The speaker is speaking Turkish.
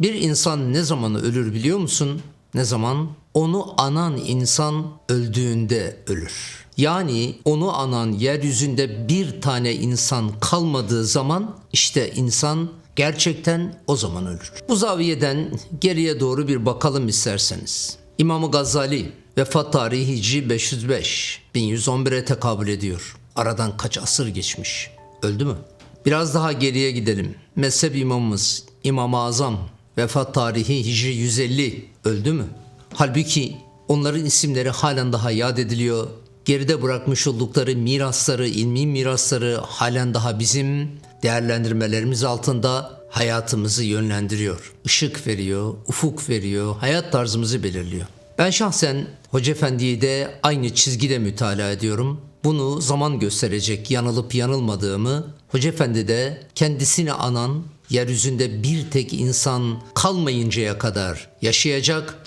Bir insan ne zaman ölür biliyor musun? Ne zaman? Onu anan insan öldüğünde ölür. Yani onu anan yeryüzünde bir tane insan kalmadığı zaman işte insan gerçekten o zaman ölür. Bu zaviyeden geriye doğru bir bakalım isterseniz. İmam Gazali vefat tarihi Hicri 505, 1111'e tekabül ediyor. Aradan kaç asır geçmiş. Öldü mü? Biraz daha geriye gidelim. Mezhep imamımız İmam-ı Azam vefat tarihi Hicri 150 öldü mü? Halbuki onların isimleri halen daha yad ediliyor. Geride bırakmış oldukları mirasları, ilmi mirasları halen daha bizim değerlendirmelerimiz altında hayatımızı yönlendiriyor. Işık veriyor, ufuk veriyor, hayat tarzımızı belirliyor. Ben şahsen Hoca Efendi'yi de aynı çizgide mütalaa ediyorum. Bunu zaman gösterecek yanılıp yanılmadığımı Hoca Efendi de kendisini anan yeryüzünde bir tek insan kalmayıncaya kadar yaşayacak